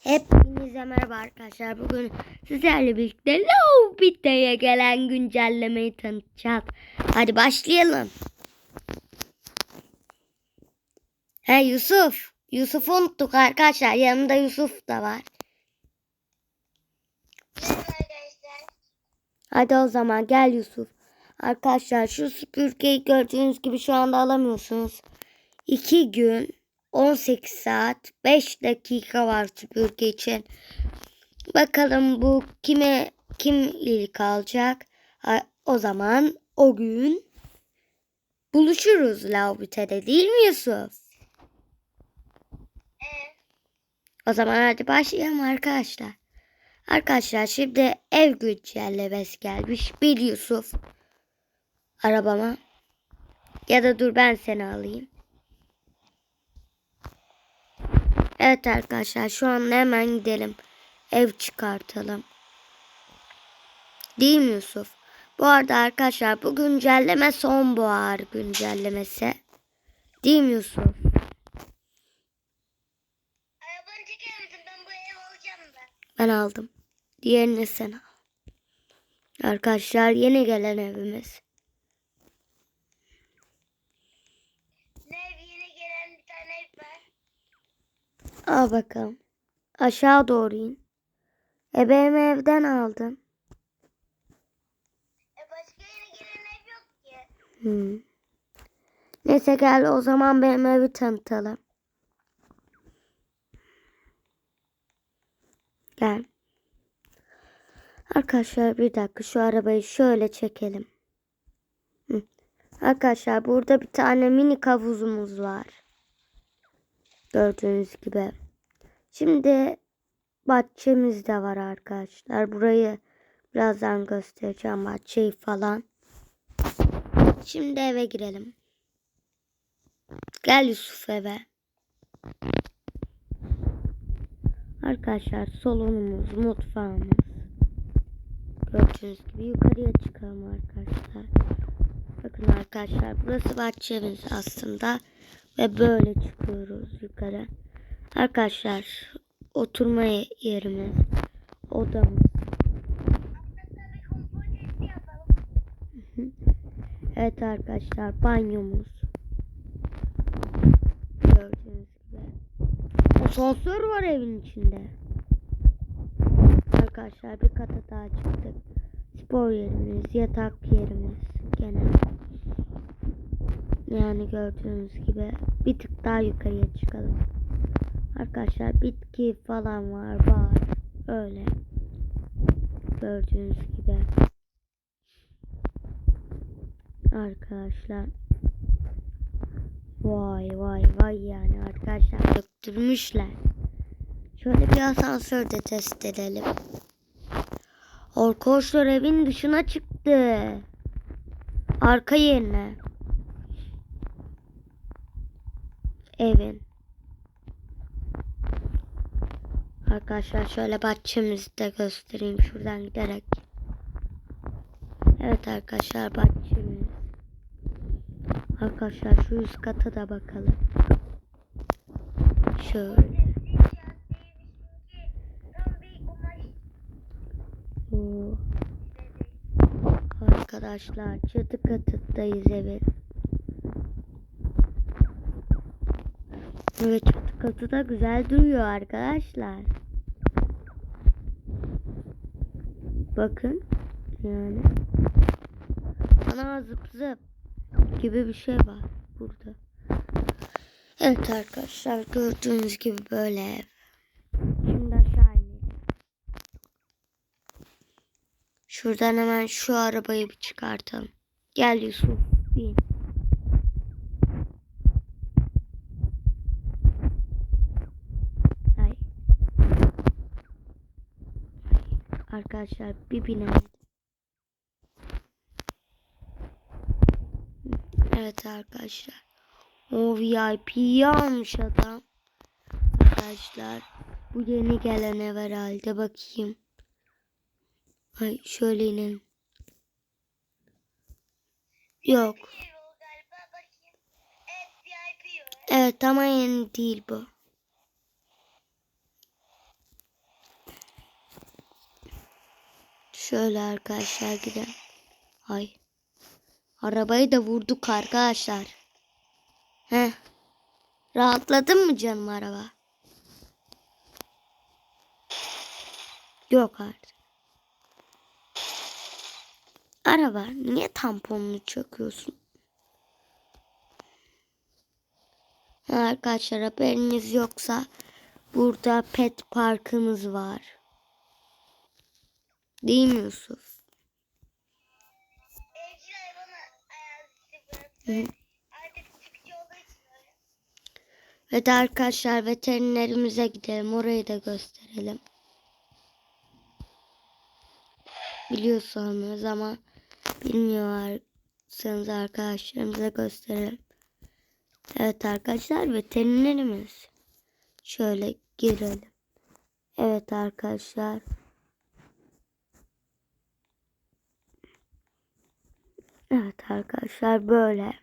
Hepinize merhaba arkadaşlar. Bugün sizlerle birlikte Lowbit'e gelen güncellemeyi tanıtacağız. Hadi başlayalım. He Yusuf. Yusuf'u unuttuk arkadaşlar. Yanında Yusuf da var. Hadi o zaman gel Yusuf. Arkadaşlar şu süpürgeyi gördüğünüz gibi şu anda alamıyorsunuz. 2 gün 18 saat 5 dakika var süpürge için. Bakalım bu kime kim ilk alacak? Ha, O zaman o gün buluşuruz Lavbite'de değil mi Yusuf? O zaman hadi başlayalım arkadaşlar. Arkadaşlar şimdi ev güncellemesi gelmiş. Bir Yusuf. Arabama. Ya da dur ben seni alayım. Evet arkadaşlar şu an hemen gidelim. Ev çıkartalım. Değil mi Yusuf? Bu arada arkadaşlar bu güncelleme sonbahar güncellemesi. Değil mi Yusuf? Ben aldım. Diğerini sen al. Arkadaşlar yeni gelen evimiz. Ne ev yeni gelen bir tane ev var. Al bakalım. Aşağı doğru in. E benim evden aldım. E başka yeni gelen ev yok ki. Hmm. Neyse gel o zaman benim evi tanıtalım. Gel. Arkadaşlar bir dakika şu arabayı şöyle çekelim. Hı. Arkadaşlar burada bir tane mini havuzumuz var. Gördüğünüz gibi. Şimdi bahçemiz de var arkadaşlar. Burayı birazdan göstereceğim bahçeyi falan. Şimdi eve girelim. Gel Yusuf eve. Arkadaşlar salonumuz, mutfağımız. Gördüğünüz gibi yukarıya çıkalım arkadaşlar. Bakın arkadaşlar burası bahçemiz aslında. Ve böyle çıkıyoruz yukarı. Arkadaşlar oturma yerimiz, odamız. Evet arkadaşlar banyomuz. Gördüğünüz gibi. Asansör var evin içinde. Arkadaşlar bir kata daha çıktık. Spor yerimiz, yatak yerimiz gene. Yani gördüğünüz gibi bir tık daha yukarıya çıkalım. Arkadaşlar bitki falan var var. Öyle. Gördüğünüz gibi. Arkadaşlar. Vay vay vay yani arkadaşlar döktürmüşler. Şöyle bir asansör de test edelim. Arkadaşlar evin dışına çıktı. Arka yerine. Evin. Arkadaşlar şöyle bahçemizi de göstereyim şuradan giderek. Evet arkadaşlar bahçemiz. Arkadaşlar şu üst kata da bakalım. Şöyle. Oo. Arkadaşlar çatı katındayız evin. Evet çatı katı da güzel duruyor arkadaşlar. Bakın yani. Ana zıp zıp gibi bir şey var burada. Evet arkadaşlar gördüğünüz gibi böyle ev. Şimdi aşağı inelim. Şuradan hemen şu arabayı bir çıkartalım. Gel Yusuf bin. Ay. Ay. Arkadaşlar bir binelim. Evet arkadaşlar. O VIP'yi almış adam. Arkadaşlar bu yeni gelen ev herhalde bakayım. Ay şöyle inelim. Yok. Evet ama yeni değil bu. Şöyle arkadaşlar gidelim. Ay. Arabayı da vurduk arkadaşlar. Heh. Rahatladın mı canım araba? Yok artık. Araba niye tamponunu çöküyorsun? Ha, Arkadaşlar haberiniz yoksa burada pet parkımız var. Değil mi Yusuf? Hı de arkadaşlar veterinerimize gidelim. Orayı da gösterelim. Biliyorsanız ama bilmiyorsanız arkadaşlarımıza gösterelim. Evet arkadaşlar veterinerimiz. Şöyle girelim. Evet arkadaşlar. Evet arkadaşlar böyle.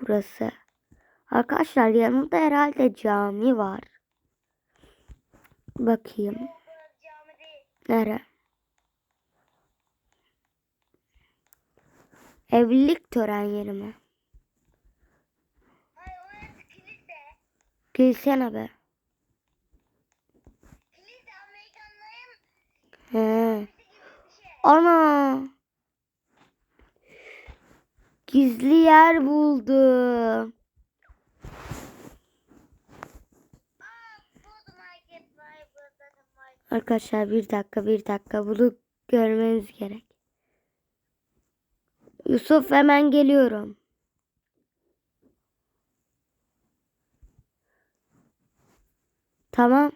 Burası. Arkadaşlar yanında herhalde cami var. Bakayım. Nere? Evlilik tören yeri mi? Kilise. Be. Amerikanların He. şey. Ana. Gizli yer buldum. Arkadaşlar bir dakika bir dakika bunu görmeniz gerek. Yusuf hemen geliyorum. Tamam.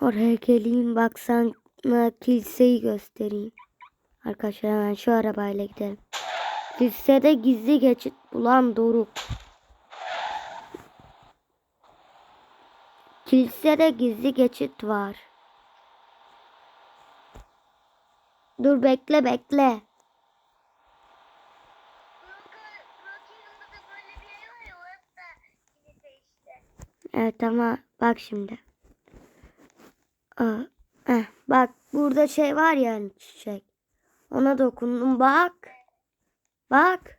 Oraya geleyim bak sana kiliseyi göstereyim. Arkadaşlar hemen şu arabayla gidelim. Kilisede gizli geçit bulan Doruk. Kilisede gizli geçit var. Dur bekle bekle. Evet ama bak şimdi. Aa, eh, bak burada şey var ya hani çiçek. Ona dokundum bak. Bak.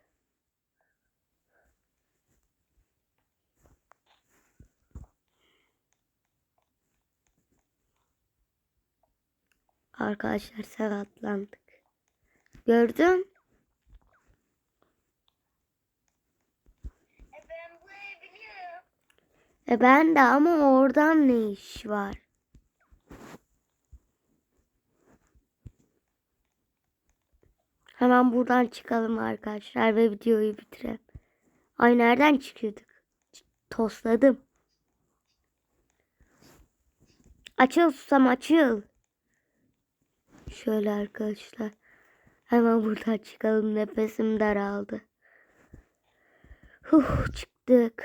Arkadaşlar sakatlandık. Gördün? E ben. E ben de ama oradan ne iş var? Hemen buradan çıkalım arkadaşlar ve videoyu bitirelim. Ay nereden çıkıyorduk? Tosladım. Açıl susam açıl. Şöyle arkadaşlar. Hemen buradan çıkalım. Nefesim daraldı. Huh çıktık.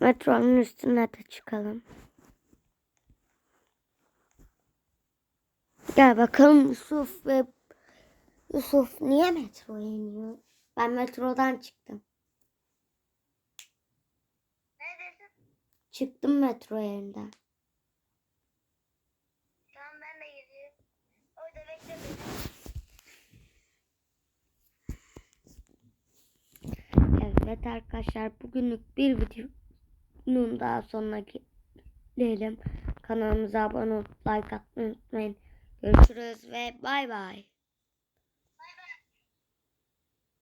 Metronun üstüne de çıkalım. Gel bakalım Yusuf ve Yusuf niye metroya iniyor? Ben metrodan çıktım. Neredesin? Çıktım metro yerinden. Tamam ben de geliyorum. Orada bekle beni. Evet arkadaşlar bugünlük bir videonun daha sonuna gelelim. Kanalımıza abone olup like atmayı unutmayın. Görüşürüz ve bay bay.